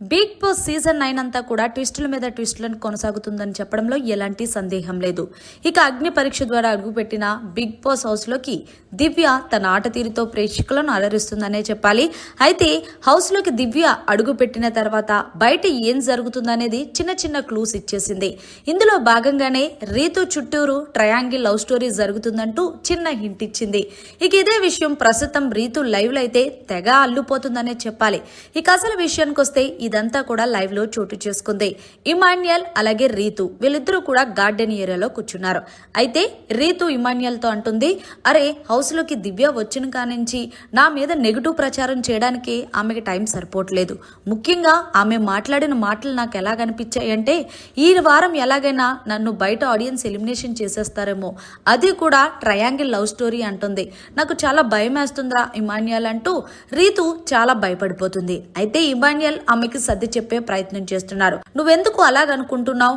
Big boss season nine అంతా కూడా ట్విస్టుల మీద ట్విస్టులను కొనసాగుతుందని చెప్పడంలో ఎలాంటి సందేహం లేదు. ఇక అగ్ని పరీక్ష ద్వారా అడుగుపెట్టిన బిగ్ బాస్ హౌస్లోకి దివ్య తన ఆట తీరుతో ప్రేక్షకులను అలరిస్తుందనే చెప్పాలి. అయితే హౌస్లోకి దివ్య అడుగుపెట్టిన తర్వాత బయట ఏం జరుగుతుందనేది చిన్న చిన్న క్లూస్ ఇచ్చేసింది. ఇందులో భాగంగానే రీతు చుట్టూరు ట్రయాంగిల్ లవ్ స్టోరీ జరుగుతుందంటూ చిన్న హింట్ ఇచ్చింది. ఇక ఇదే విషయం ప్రస్తుతం రీతు లైవ్లో అయితే తెగ అల్లుపోతుందనే చెప్పాలి. ఇక అసలు విషయానికి వస్తే ఇదంతా కూడా లైవ్లో చోటు చేసుకుంది. ఇమాన్యుయల్ అలాగే రీతు వీళ్ళిద్దరూ కూడా గార్డెన్ ఏరియాలో కూర్చున్నారు. అయితే రీతు ఇమాన్యుయల్తో అంటుంది అరే హౌస్లోకి దివ్య వచ్చిన కానించి నా మీద నెగిటివ్ ప్రచారం చేయడానికి ఆమెకి టైం సరిపోవట్లేదు. ముఖ్యంగా ఆమె మాట్లాడిన మాటలు నాకు ఎలా కనిపించాయంటే ఈ వారం ఎలాగైనా నన్ను బయట ఆడియన్స్ ఎలిమినేషన్ చేసేస్తారేమో. అది కూడా ట్రయాంగిల్ లవ్ స్టోరీ అంటుంది. నాకు చాలా భయం వేస్తుందిరా ఇమాన్యుయల్ అంటూ రీతు చాలా భయపడిపోతుంది. అయితే ఇమాన్యుయల్ ఆమెకి సర్ది చెప్పే ప్రయత్నం చేస్తున్నారు. నువ్వెందుకు అలాగనుకుంటున్నావు?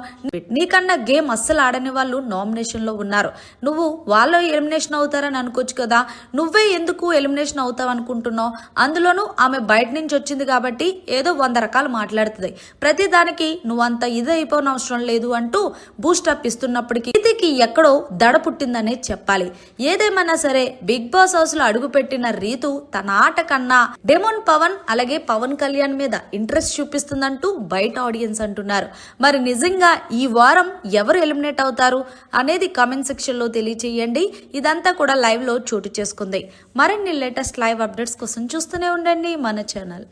నీకన్నా గేమ్ అస్సలు ఆడని వాళ్ళు నామినేషన్లో ఉన్నారు. నువ్వు వాళ్ళు ఎలిమినేషన్ అవుతారని అనుకోవచ్చు కదా. నువ్వే ఎందుకు ఎలిమినేషన్ అవుతావు అనుకుంటున్నావు అందులోనూ ఆమె బయట నుంచి వచ్చింది కాబట్టి ఏదో వంద రకాలు మాట్లాడుతుంది. ప్రతి దానికి నువ్వంత ఇది అయిపోయిన అవసరం లేదు అంటూ బూస్టప్ ఇస్తున్నప్పటికీ ఇదికి ఎక్కడో దడ పుట్టిందనే చెప్పాలి. ఏదేమైనా సరే బిగ్ బాస్ హౌస్లో అడుగుపెట్టిన రీతు తన ఆట కన్నా డెమోన్ పవన్ అలాగే పవన్ కళ్యాణ్ మీద ఇంట్రెస్ట్ చూపిస్తుందంటూ బయట ఆడియన్స్ అంటున్నారు. మరి నిజంగా ఈ వారం ఎవరు ఎలిమినేట్ అవుతారు అనేది కామెంట్ సెక్షన్లో తెలియచేయండి. ఇదంతా కూడా లైవ్లో చోటు చేసుకుంది. మరిన్ని లేటెస్ట్ లైవ్ అప్డేట్స్ కోసం చూస్తూనే ఉండండి మన ఛానల్.